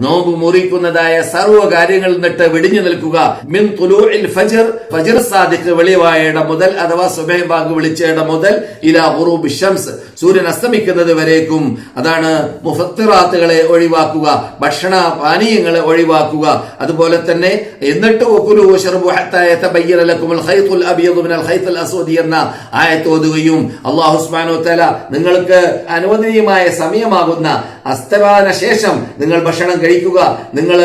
നോമ്പ് മുറിക്കുന്നതായ സർവ കാര്യങ്ങളിൽ നിന്നിട്ട് വെടിഞ്ഞു നിൽക്കുക. മിൻ തുലൂഇൽ ഫജ്ർ. ഫജ്ർ സാദിഖ് ഇടം മുതൽ അഥവാ സുബൈ ബാങ്ക് വിളിച്ച ഇടം മുതൽ ഇലാ ഉറൂബ് ഷംസ് സൂര്യൻ അസ്തമിക്കുന്നത് വരേക്കും. അതാണ് മുഫത്തിറാത്തുകളെ ഒഴിവാക്കുക. ഭക്ഷണ പാനീയങ്ങളെ ഒഴിവാക്കുക. അതുപോലെ തന്നെ എന്നിട്ട് എന്ന ആയത്ത് ഓതുകയും അല്ലാഹു സുബ്ഹാനഹു വതആല നിങ്ങൾക്ക് അനുവദനീയമായ സമയമാകുന്ന അസ്തമാന ശേഷം നിങ്ങൾ ഭക്ഷണം കഴിക്കുക നിങ്ങൾ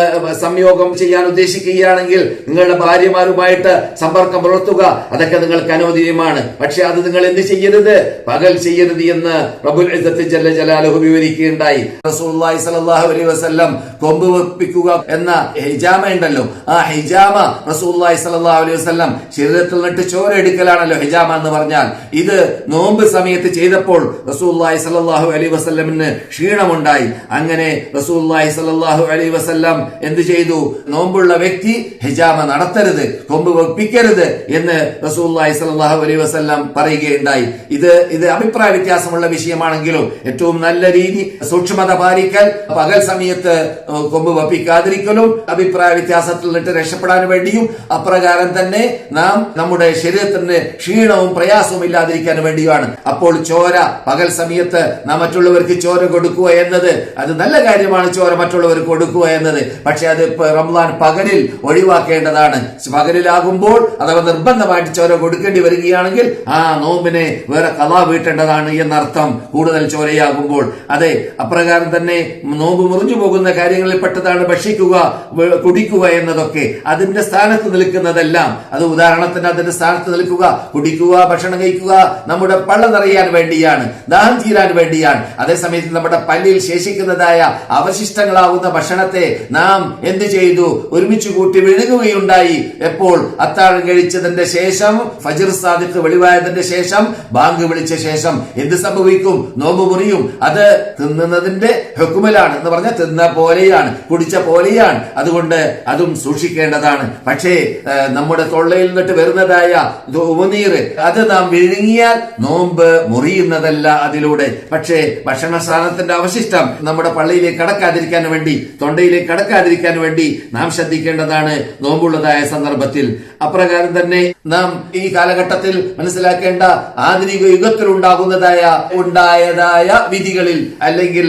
സംയോഗം ചെയ്യാൻ ഉദ്ദേശിക്കുകയാണെങ്കിൽ നിങ്ങളുടെ ഭാര്യമാരുമായിട്ട് സമ്പർക്കം പുലർത്തുക. അതൊക്കെ നിങ്ങൾക്ക് അനുവദനീയമാണ്. പക്ഷെ അത് നിങ്ങൾ എന്ത് ചെയ്യരുത്? പകൽ ചെയ്യരുത് എന്ന് റബുൽ ജല്ല ജലാലുഹു വിവരിക്കുകയുണ്ടായി. റസൂലുള്ളാഹി സ്വല്ലല്ലാഹു അലൈഹി വസല്ലം കൊമ്പ് വെപ്പിക്കുക എന്ന ഹിജാമ ഉണ്ടല്ലോ ആ ഹിജാമ റസൂലുള്ളാഹി സ്വല്ലല്ലാഹു അലൈഹി വസല്ലം ശരീരത്തിൽ നിന്നിട്ട് ചോര എടുക്കലാണല്ലോ ഹിജാമ എന്ന് പറഞ്ഞാൽ. ഇത് നോമ്പ് സമയത്ത് ചെയ്തപ്പോൾ റസൂലുള്ളാഹി സ്വല്ലല്ലാഹു അലൈഹി വസല്ലമിന് ക്ഷീണമുണ്ടായി. അങ്ങനെ റസൂലുള്ളാഹി സ്വല്ലല്ലാഹു അലൈ വസല്ലം എന്ത് ചെയ്തു? നോമ്പുള്ള വ്യക്തി ഹിജാമ നടത്തരുത് കൊമ്പ് വെപ്പിക്കരുത് എന്ന് റസൂലുള്ളാഹി സ്വല്ലല്ലാഹു അലൈ വസല്ലം പറയുകയുണ്ടായി. ഇത് ഇത് അഭിപ്രായ വ്യത്യാസമുള്ള വിഷയമാണെങ്കിലും ഏറ്റവും നല്ല രീതി സൂക്ഷ്മത പാലിക്കൽ പകൽ സമയത്ത് കൊമ്പ് വപ്പിക്കാതിരിക്കലും അഭിപ്രായ വ്യത്യാസത്തിൽ നിന്നിട്ട് രക്ഷപ്പെടാൻ വേണ്ടിയും അപ്രകാരം തന്നെ നാം നമ്മുടെ ശരീരത്തിന് ക്ഷീണവും പ്രയാസവും ഇല്ലാതിരിക്കാൻ വേണ്ടിയുമാണ്. അപ്പോൾ ചോര പകൽ സമയത്ത് നാം മറ്റുള്ളവർക്ക് ചോര കൊടുക്കുക എന്നത് അത് നല്ല കാര്യമാണ് ചോര കൊടുക്കുക എന്നത്. പക്ഷേ അത് റംലാൻ പകലിൽ ഒഴിവാക്കേണ്ടതാണ്. പകലിലാകുമ്പോൾ അഥവാ നിർബന്ധമായിട്ട് ചോര കൊടുക്കേണ്ടി വരികയാണെങ്കിൽ ആ നോമ്പിനെ വേറെ കഥ വീട്ടേണ്ടതാണ് എന്നർത്ഥം കൂടുതൽ ചോരയാകുമ്പോൾ. അതെ അപ്രകാരം തന്നെ നോമ്പ് മുറിഞ്ഞു പോകുന്ന കാര്യങ്ങളിൽ പെട്ടതാണ് ഭക്ഷിക്കുക കുടിക്കുക എന്നതൊക്കെ. അതിന്റെ സ്ഥാനത്ത് നിൽക്കുന്നതെല്ലാം. അത് ഉദാഹരണത്തിന് അതിന്റെ സ്ഥാനത്ത് നിൽക്കുക കുടിക്കുക ഭക്ഷണം കഴിക്കുക നമ്മുടെ പള്ള നിറയാൻ വേണ്ടിയാണ് ദാഹം തീരാൻ വേണ്ടിയാണ്. അതേസമയത്ത് നമ്മുടെ പല്ലിൽ ശേഷിക്കുന്നതായ അവശിഷ്ടങ്ങളാവുന്ന ഭക്ഷണത്തെ നാം എന്ത് ചെയ്തു? ഒരുമിച്ച് കൂട്ടി വിഴുകുകയുണ്ടായി എപ്പോൾ? അത്താഴം കഴിച്ചതിന്റെ ശേഷം ഫജിർ സാദിഖ് വെളിവായതിന്റെ ശേഷം ബാങ്ക് വിളിച്ച ശേഷം. എന്ത് സംഭവിക്കും? നോമ്പ് മുറിയും. അത് തിന്നുന്നതിന്റെ ഹെക്കുമലാണ് എന്ന് പറഞ്ഞാൽ തിന്ന പോലെയാണ് കുടിച്ച പോലെയാണ്. അതുകൊണ്ട് അതും സൂക്ഷിക്കേണ്ടതാണ്. പക്ഷേ നമ്മുടെ തൊള്ളയിൽ നിന്നിട്ട് വരുന്നതായ ഇത് അത് നാം വിഴുങ്ങിയാൽ നോമ്പ് മുറിയുന്നതല്ല അതിലൂടെ. പക്ഷേ ഭക്ഷണ സാധനത്തിന്റെ അവശിഷ്ടം നമ്മുടെ പള്ളിയിലേക്ക് കടക്കാതിരിക്കാൻ വേണ്ടി തൊണ്ടയിലേക്ക് കടക്കാതിരിക്കാൻ വേണ്ടി നാം ശ്രദ്ധിക്കേണ്ടതാണ് നോമ്പുള്ളതായ സന്ദർഭത്തിൽ. അപ്രകാരം തന്നെ നാം ഈ കാലഘട്ടത്തിൽ മനസ്സിലാക്കേണ്ട ആധുനിക യുഗത്തിൽ ഉണ്ടാകുന്നതായ ഉണ്ടായതായ വിധികളിൽ അല്ലെങ്കിൽ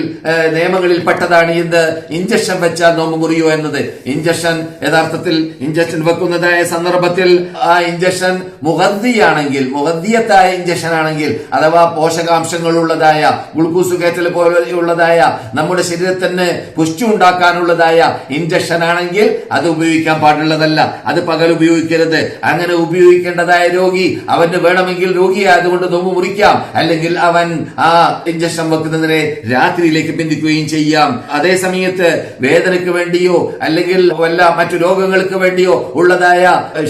നിയമങ്ങളിൽ പെട്ടതാണ് ഇത് ഇഞ്ചക്ഷൻ വെച്ചാൽ നോമ്പ് മുറിയോ എന്നത്. ഇഞ്ചക്ഷൻ യഥാർത്ഥത്തിൽ ഇഞ്ചക്ഷൻ വെക്കുന്നതായ സന്ദർഭത്തിൽ ആ ഇഞ്ചക്ഷൻ മുഹന്തിയാണെങ്കിൽ മുഹന്തിയത്തായ ഇഞ്ചക്ഷൻ ആണെങ്കിൽ അഥവാ പോഷകാംശങ്ങളുള്ളതായ ഗ്ലൂക്കോസ് കയറ്റൽ പോലെയുള്ളതായ നമ്മുടെ ശരീരത്തിന് പുഷ്ടി ഉണ്ടാക്കാനുള്ളതായ ഇഞ്ചക്ഷൻ ആണെങ്കിൽ അത് ഉപയോഗിക്കാൻ പാടുള്ളതല്ല. അത് പകൽ ഉപയോഗിക്കരുത്. അങ്ങനെ ഉപയോഗിക്കേണ്ടതായ രോഗി അവന് വേണമെങ്കിൽ രോഗിയായതുകൊണ്ട് നോമ്പ് മുറിക്കാം. അല്ലെങ്കിൽ അവൻ ആ ഇഞ്ചക്ഷൻ വെക്കുന്നതിനെ രാത്രിയിലേക്ക് ബന്ധിക്കുകയും ചെയ്യാം. അതേ സമയത്ത് വേദനയ്ക്ക് വേണ്ടിയോ അല്ലെങ്കിൽ വല്ല മറ്റു രോഗങ്ങൾക്ക് വേണ്ടിയോ ഉള്ളതായ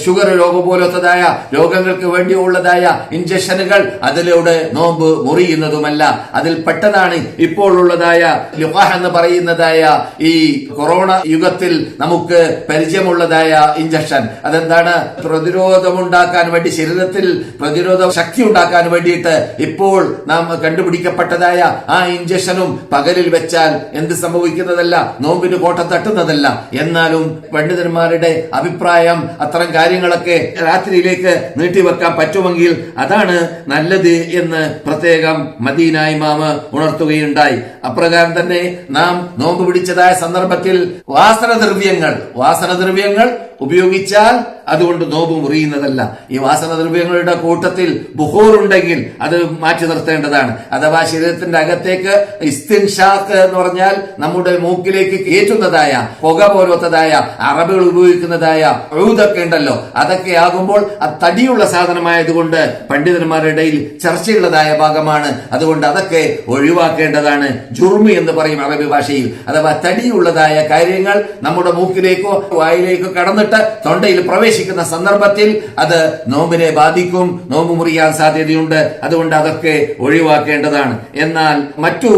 ഷുഗർ രോഗം പോലത്തതായ രോഗങ്ങൾക്ക് വേണ്ടിയോ ഉള്ളതായ ഇഞ്ചക്ഷനുകൾ അതിലൂടെ നോമ്പ് മുറിയുന്നതുമല്ല. അതിൽ പെട്ടതാണ് ഇപ്പോൾ ഉള്ളതായ ലുഹാഹ് എന്ന് പറയുന്നതായ ഈ കൊറോണ യുഗത്തിൽ നമുക്ക് പരിചയമുള്ളതായ ഇഞ്ചക്ഷൻ അതെന്താണ്? പ്രതിരോധമുണ്ടാക്കാൻ വേണ്ടി ശരീരത്തിൽ പ്രതിരോധ ശക്തി ഉണ്ടാക്കാൻ വേണ്ടിയിട്ട് ഇപ്പോൾ നാം കണ്ടുപിടിക്കപ്പെട്ടതായ ആ ഇഞ്ചക്ഷനും പകലിൽ വെച്ചാൽ എന്ത് സംഭവിക്കുന്നതല്ല? നോമ്പിന് കോട്ട തട്ടുന്നതല്ല. എന്നാലും പണ്ഡിതന്മാരുടെ അഭിപ്രായം അത്തരം കാര്യങ്ങളൊക്കെ രാത്രിയിലേക്ക് നീട്ടിവെക്കാൻ പറ്റുമെങ്കിൽ അതാണ് നല്ലത് എന്ന് പ്രത്യേകം മദീനായി മാമ ഉണർത്തുകയുണ്ടായി. അപ്രകാരം തന്നെ നാം നോമ്പ് പിടിച്ചതായ സന്ദർഭത്തിൽ വാസനദ്രവ്യങ്ങൾ വാസനദ്രവ്യങ്ങൾ ഉപയോഗിച്ചാൽ അതുകൊണ്ട് നോമ്പ് മുറിയുന്നതല്ല. ഈ വാസനദ്രവ്യങ്ങളുടെ കൂട്ടത്തിൽ ബുഹൂർ ഉണ്ടെങ്കിൽ അത് മാറ്റി നിർത്തേണ്ടതാണ്. അഥവാ ശരീരത്തിന്റെ അകത്തേക്ക് ഇസ്തിൻഷാക്ക് എന്ന് പറഞ്ഞാൽ നമ്മുടെ മൂക്കിലേക്ക് കയറ്റുന്നതായ പുക പോലത്തതായ അറബികൾ ഉപയോഗിക്കുന്നതായ ഒഴുതൊക്കെ ഉണ്ടല്ലോ. അതൊക്കെ ആകുമ്പോൾ ആ തടിയുള്ള സാധനമായതുകൊണ്ട് പണ്ഡിതന്മാരുടെ ഇടയിൽ ചർച്ചയുള്ളതായ ഭാഗമാണ്. അതുകൊണ്ട് അതൊക്കെ ഒഴിവാക്കേണ്ടതാണ്. ജുർമി എന്ന് പറയും അറബി ഭാഷയിൽ. അഥവാ തടിയുള്ളതായ കാര്യങ്ങൾ നമ്മുടെ മൂക്കിലേക്കോ വായിലേക്കോ കടന്നിട്ട് നിന്നിട്ട് തൊണ്ടയിൽ പ്രവേശിക്കുന്ന സന്ദർഭത്തിൽ അത് നോമ്പിനെ ബാധിക്കും നോമ്പ് മുറിയാൻ സാധ്യതയുണ്ട്. അതുകൊണ്ട് അതൊക്കെ ഒഴിവാക്കേണ്ടതാണ്. എന്നാൽ മറ്റു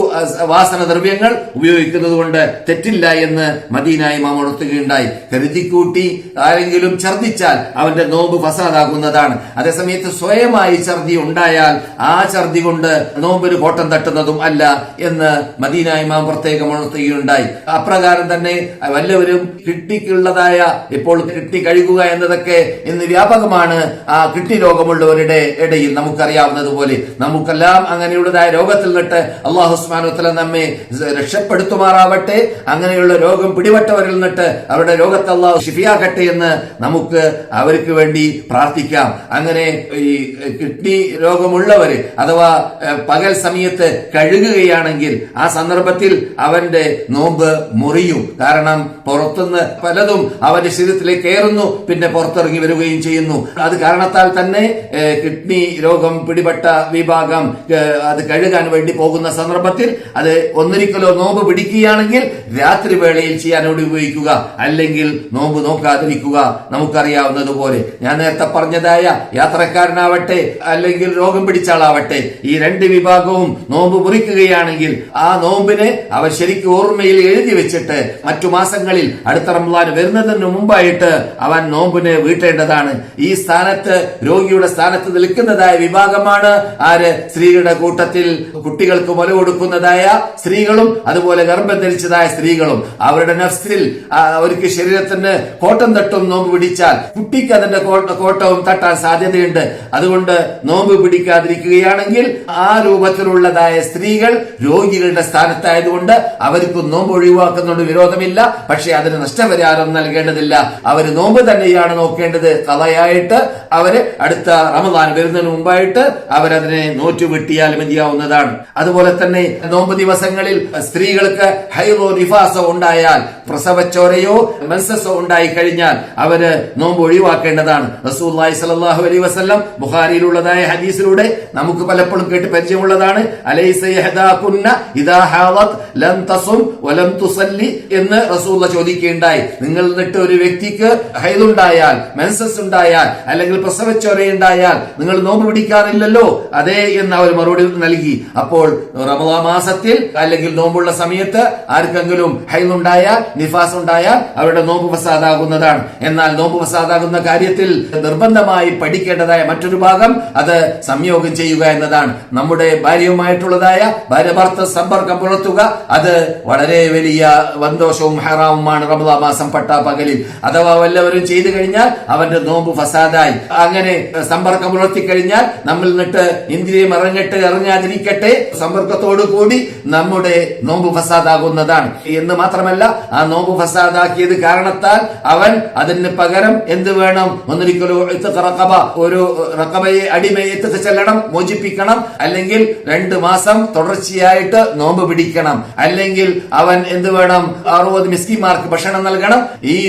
വാസന ദ്രവ്യങ്ങൾ ഉപയോഗിക്കുന്നത് കൊണ്ട് തെറ്റില്ല എന്ന് മദീനായി ഇമാം ഉണർത്തുകയുണ്ടായി. കരുതിക്കൂട്ടി ആരെങ്കിലും ഛർദിച്ചാൽ അവന്റെ നോമ്പ് ഫസാദാകുന്നതാണ്. അതേസമയത്ത് സ്വയമായി ഛർദി ഉണ്ടായാൽ ആ ഛർദി കൊണ്ട് നോമ്പിന് കോട്ടം തട്ടുന്നതും അല്ല എന്ന് മദീന ഇമാം പ്രത്യേകം ഉണർത്തുകയുണ്ടായി. അപ്രകാരം തന്നെ വല്ലവരും കിട്ടിക്കുള്ളതായ ഇപ്പോൾ കിഡ്നി കഴുകുക എന്നതൊക്കെ ഇന്ന് വ്യാപകമാണ് ആ കിട്ടി രോഗമുള്ളവരുടെ ഇടയിൽ നമുക്കറിയാവുന്നതുപോലെ. നമുക്കെല്ലാം അങ്ങനെയുള്ളതായ രോഗത്തിൽ നിന്നിട്ട് അള്ളാഹു ഉസ്മാനുത്തല നമ്മെ രക്ഷപ്പെടുത്തുമാറാവട്ടെ. അങ്ങനെയുള്ള രോഗം പിടിപെട്ടവരിൽ നിന്നിട്ട് അവരുടെ രോഗത്തെ അള്ളാഹു ഷിഫിയാക്കട്ടെ എന്ന് നമുക്ക് അവർക്ക് വേണ്ടി പ്രാർത്ഥിക്കാം. അങ്ങനെ ഈ കിഡ്നി രോഗമുള്ളവര് അഥവാ പകൽ സമയത്ത് കഴുകുകയാണെങ്കിൽ ആ സന്ദർഭത്തിൽ അവന്റെ നോമ്പ് മുറിയും. കാരണം പുറത്തുനിന്ന് പലതും അവന്റെ ശരീരത്തിലേക്ക് കയറുന്നു പിന്നെ പുറത്തിറങ്ങി വരികയും ചെയ്യുന്നു. അത് കാരണത്താൽ തന്നെ കിഡ്നി രോഗം പിടിപെട്ട വിഭാഗം അത് കഴുകാൻ വേണ്ടി പോകുന്ന സന്ദർഭത്തിൽ അത് ഒന്നൊരിക്കലോ നോമ്പ് പിടിക്കുകയാണെങ്കിൽ രാത്രി വേളയിൽ ചെയ്യാനോട് ഉപയോഗിക്കുക. അല്ലെങ്കിൽ നോമ്പ് നോക്കാതിരിക്കുക. നമുക്കറിയാവുന്നതുപോലെ. ഞാൻ നേരത്തെ പറഞ്ഞതായ യാത്രക്കാരനാവട്ടെ അല്ലെങ്കിൽ രോഗം പിടിച്ച ആളാവട്ടെ ഈ രണ്ട് വിഭാഗവും നോമ്പ് മുറിക്കുകയാണെങ്കിൽ ആ നോമ്പിനെ അവർ ശരിക്കും ഓർമ്മയിൽ എഴുതി വെച്ചിട്ട് മറ്റു മാസങ്ങളിൽ അടുത്ത റംലാൻ വരുന്നതിന് മുമ്പായിട്ട് അവൻ നോമ്പിനെ വീട്ടേണ്ടതാണ്. ഈ സ്ഥാനത്ത് രോഗിയുടെ സ്ഥാനത്ത് നിൽക്കുന്നതായ വിഭാഗമാണ് ആര്? സ്ത്രീകളുടെ കൂട്ടത്തിൽ കുട്ടികൾക്ക് മുല കൊടുക്കുന്നതായ സ്ത്രീകളും അതുപോലെ ഗർഭം ധരിച്ചതായ സ്ത്രീകളും. അവരുടെ നഫ്സിൽ അവർക്ക് ശരീരത്തിന് കോട്ടം തട്ടും നോമ്പ് പിടിച്ചാൽ കുട്ടിക്ക് അതിന്റെ കോട്ടവും തട്ടാൻ സാധ്യതയുണ്ട്. അതുകൊണ്ട് നോമ്പ് പിടിക്കാതിരിക്കുകയാണെങ്കിൽ ആ രൂപത്തിലുള്ളതായ സ്ത്രീകൾ രോഗികളുടെ സ്ഥാനത്തായതുകൊണ്ട് അവർക്ക് നോമ്പ് ഒഴിവാക്കുന്നതുകൊണ്ട് വിരോധമില്ല. പക്ഷെ അതിന് നഷ്ടപരിഹാരം നൽകേണ്ടതില്ല. അവർ നോമ്പ് തന്നെയാണ് നോക്കേണ്ടത്. കലയായിട്ട് അവർ അടുത്ത റമദാൻ വരുന്നതിന് മുമ്പായിട്ട് അവരതിനെ നോറ്റു വെട്ടിയാൽ മതിയാവുന്നതാണ്. അതുപോലെ തന്നെ നോമ്പ് ദിവസങ്ങളിൽ സ്ത്രീകൾക്ക് ഹൈറോ നിഫാസോ ഉണ്ടായാൽ പ്രസവച്ചോരയോ മെൻസസോ ഉണ്ടായി കഴിഞ്ഞാൽ അവർ നോമ്പ് ഒഴിവാക്കേണ്ടതാണ്. റസൂല്ലായി സല്ലല്ലാഹു അലൈ വസ്ലം ബുഖാരിയിലുള്ളതായ ഹദീസിലൂടെ നമുക്ക് പലപ്പോഴും കേട്ട് പരിചയമുള്ളതാണ്. എന്ന് റസൂല്ല ചോദിക്കുകയുണ്ടായി. നിങ്ങൾ എന്നിട്ട് ഒരു വ്യക്തിക്ക് ഹൈതുണ്ടായാൽ മെൻസസ് ഉണ്ടായാൽ അല്ലെങ്കിൽ പ്രസവച്ചൊരയുണ്ടായാൽ നിങ്ങൾ നോമ്പ് പിടിക്കാറില്ലല്ലോ. അതേ എന്ന് അവർ മറുപടി നൽകി. അപ്പോൾ റമദാ മാസത്തിൽ അല്ലെങ്കിൽ നോമ്പുള്ള സമയത്ത് ആർക്കെങ്കിലും ഹൈതുണ്ടായാൽ നിഫാസ് ഉണ്ടായാൽ അവരുടെ നോമ്പ് ഫസാദാകുന്നതാണ്. എന്നാൽ നോമ്പ് ഫസാദാകുന്ന കാര്യത്തിൽ നിർബന്ധമായി പഠിക്കേണ്ടതായ മറ്റൊരു ഭാഗം അത് സംയോഗം ചെയ്യുക എന്നതാണ്. നമ്മുടെ ഭാര്യയുമായിട്ടുള്ളതായ ഭാര്യ ഭർത്ത സമ്പർക്കം പുലർത്തുക അത് വളരെ വലിയ സന്തോഷവും ഹെറാവുമാണ് റമദാ മാസം പട്ടാ പകലിൽ. അഥവാ വല്ലവരും ചെയ്തു കഴിഞ്ഞാൽ അവന്റെ നോമ്പ് ഫസാദായി. അങ്ങനെ സമ്പർക്കം പുലർത്തി നമ്മൾ നിട്ട് ഇന്ദ്രിയം ഇറങ്ങട്ടെ ഇറങ്ങാതിരിക്കട്ടെ. സമ്പർക്കത്തോടു കൂടി നമ്മുടെ നോമ്പ് ഫസാദാകുന്നതാണ്. എന്ന് മാത്രമല്ല ആ നോമ്പ് ഫസാദാക്കിയത് കാരണത്താൽ അവൻ അതിന് പകരം എന്ത് വേണം? ഒന്നൊരിക്കലും റക്കബ ഒരു റക്കബയെ അടിമയെ എത്തിച്ച് ചെല്ലണം മോചിപ്പിക്കണം. അല്ലെങ്കിൽ രണ്ട് മാസം തുടർച്ചയായിട്ട് നോമ്പ് പിടിക്കണം. അല്ലെങ്കിൽ അവൻ എന്ത് വേണം? അറുപത് മിസ്കിമാർക്ക് ഭക്ഷണം നൽകണം. ഈ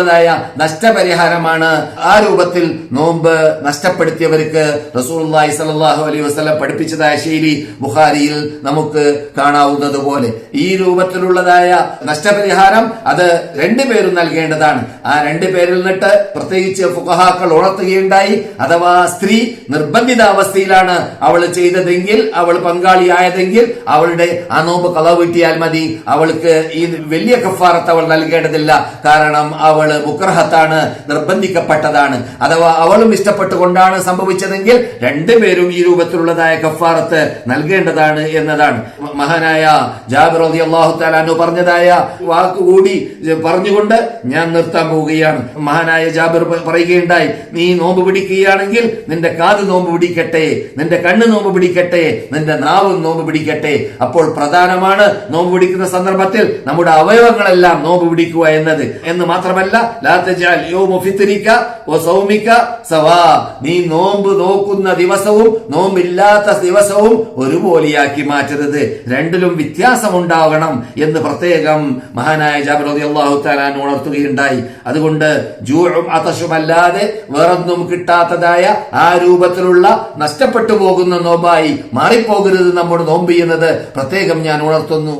രൂപത്തിലുള്ളതായ നഷ്ടപരിഹാരമാണ് ആ രൂപത്തിൽ നോമ്പ് നഷ്ടപ്പെടുത്തിയവർക്ക് റസൂലുള്ളാഹി സലാഹു അലൈഹി വസ്ലം പഠിപ്പിച്ചതായ ശൈലി ബുഖാരിയിൽ നമുക്ക് കാണാവുന്നത് പോലെ ഈ രൂപത്തിലുള്ളതായ നഷ്ടപരിഹാരം അത് രണ്ടുപേരും നൽകേണ്ടതാണ്. ആ രണ്ടു പേരിൽ നിന്നിട്ട് പ്രത്യേകിച്ച് ഫുഖഹാക്കൾ ഉണർത്തുകയുണ്ടായി. അഥവാ സ്ത്രീ നിർബന്ധിത അവസ്ഥയിലാണ് അവൾ ചെയ്തതെങ്കിൽ അവൾ പങ്കാളിയായതെങ്കിൽ അവളുടെ ആ നോമ്പ് കളവ് കിട്ടിയാൽ മതി. അവൾക്ക് ഈ വലിയ കഫാറത്ത് അവൾ നൽകേണ്ടതില്ല. കാരണം അവൾ മുക്രഹത്താണ് നിർബന്ധിക്കപ്പെട്ടതാണ്. അഥവാ അവളും ഇഷ്ടപ്പെട്ടുകൊണ്ടാണ് സംഭവിച്ചതെങ്കിൽ രണ്ടുപേരും ഈ രൂപത്തിലുള്ളതായ കഫാറത്ത് നൽകേണ്ടതാണ് എന്നതാണ്. മഹാനായ ജാബിർ അലി അള്ളാഹു താലാനു പറഞ്ഞതായ വാക്കുകൂടി പറഞ്ഞുകൊണ്ട് ഞാൻ നിർത്താൻ പോവുകയാണ്. മഹാനായ ജാബിർ പറയുകയുണ്ടായി നീ നോമ്പ് പിടിക്കുകയാണെങ്കിൽ നിന്റെ കാത് നോമ്പ് പിടിക്കട്ടെ നിന്റെ കണ്ണ് നോമ്പ് പിടിക്കട്ടെ നിന്റെ നാവ് നോമ്പ് പിടിക്കട്ടെ. അപ്പോൾ പ്രധാനമാണ് നോമ്പ് പിടിക്കുന്ന സന്ദർഭത്തിൽ നമ്മുടെ അവയവങ്ങളെല്ലാം നോമ്പ് പിടിക്കുക എന്നത്. എന്ന് മാത്രമല്ല നീ നോമ്പ് നോക്കുന്ന ദിവസവും നോമ്പില്ലാത്ത ദിവസവും ഒരുപോലെയാക്കി മാറ്റരുത്. രണ്ടിലും വ്യത്യാസം ഉണ്ടാവണം എന്ന് പ്രത്യേകം മഹാനായ റളിയല്ലാഹു തആല അൻഹു ഉണർത്തുകയുണ്ടായി. അതുകൊണ്ട് ജൂഉം അതശുമല്ലാതെ വേറൊന്നും കിട്ടാത്തതായ ആ രൂപത്തിലുള്ള നഷ്ടപ്പെട്ടു പോകുന്ന നോമ്പായി മാറിപ്പോകരുത് നമ്മുടെ നോമ്പ് ചെയ്യുന്നത് പ്രത്യേകം ഞാൻ ഉണർത്തുന്നു.